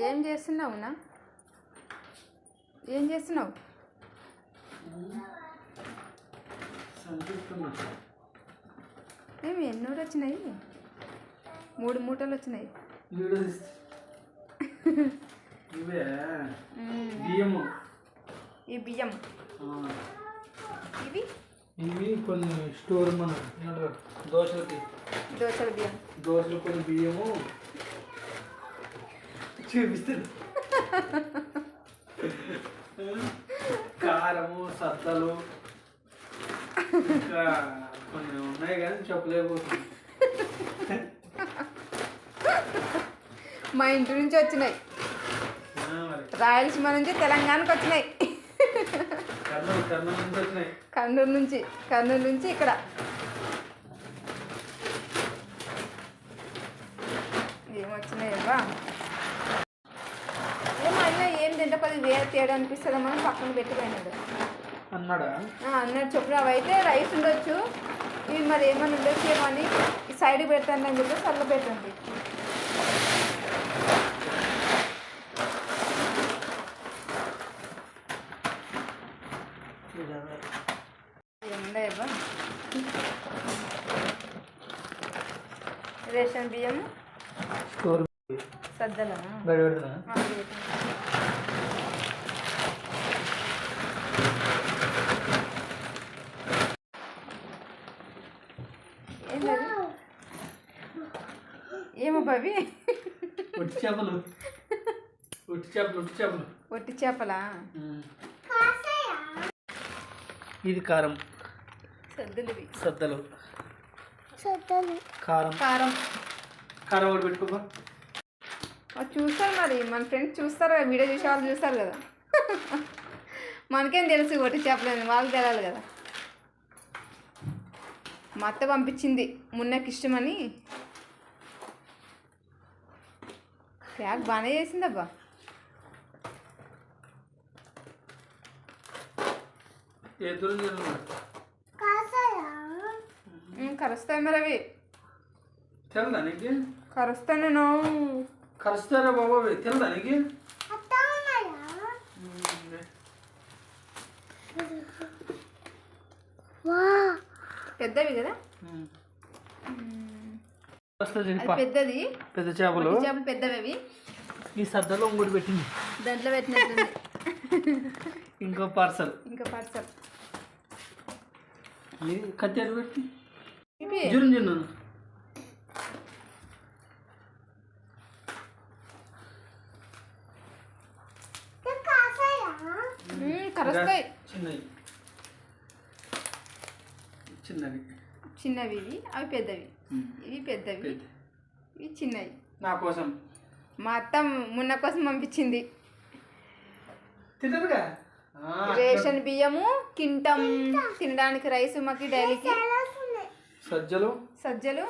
ఏం చేస్తున్నావు నా ఏం చేస్తున్నావు? ఏమి ఎన్నోడు వచ్చినాయి? మూడు మూటలు వచ్చినాయి. ఈ బియ్యం. ఇవి? ఇవి కొన్ని స్టోర్ మన దోశలకి. దోశల బియ్యం. దోశలు కొన్ని బియ్యము చూపిస్తాడు. కారము సత్తలు ఇంకా కొన్ని ఉన్నాయి కానీ చెప్పలేకపోతుంది మా ఇంటి నుంచి వచ్చినాయి. రాయలసీమ నుంచి తెలంగాణకు వచ్చినాయి. కర్నూలు నుంచి కర్నూలు నుంచి ఇక్కడ. ఏమొచ్చినాయబ్బా? ఏమో అయినా పది వేరే తేడా అనిపిస్తుందేమో అని పక్కన పెట్టిపోయినాడు అన్నాడా? అన్నట్టు చొప్పున అవైతే రైస్ ఉండొచ్చు. ఇవి మరి ఏమైనా ఉండొచ్చు ఏమో అని ఈ సైడ్ పెడతాను అని చెప్పి చల్ల పెట్టండి. రేషన్ బియ్యం సద్దలా బయట పెడుతున్నా ఆ, ఇది పెట్టండి. ఏంటది ఏమో బావి ఒట్టి చేపలు. ఒట్టి చేపలు ఒట్టి చేపలు. ఒట్టి చేపలా? ఇది కారం. సద్దులు ఇవి. సద్దలు. కారం. కారం. కారం ఒకటి పెట్టుకోపా. అది చూస్తారు మరి మన ఫ్రెండ్స్ చూస్తారు కదా వీడియో చూసే వాళ్ళు చూస్తారు కదా. మనకేం తెలుసు ఒట్టి చేపలని వాళ్ళకి తెలియాలి కదా. మా అత్త పంపించింది. మున్నకి ఇష్టమని ప్యాక్ బాగానే చేసిందబ్బా కరుస్తాయి? మరి అవి. తెలదా నీకు? కరుస్తాయి నేను. కలుస్తారా బాబు అవి? తెలదా నీకు? పెద్దవి కదా. పెద్దది. పెద్ద చేపలు. చేపలు పెద్దవి అవి ఈ సద్దలో ఇంకోటి పెట్టింది. దాంట్లో పెట్టినట్టుంది. ఇంకో పార్సల్ ఇంకా పార్సల్ కత్తి అటు పెట్టి? జురం కరుస్తాయి. చిన్నవి చిన్నవి. చిన్నవి ఇవి అవి పెద్దవి. ఇవి పెద్దవి. పెద్ద. ఇవి చిన్నవి. నా కోసం. మా అత్త మున్న కోసం పంపించింది. తింటారుగా రేషన్ బియ్యము కింటం. తినడానికి రైస్ మాకి డైలీకి సజ్జలు. సజ్జలు.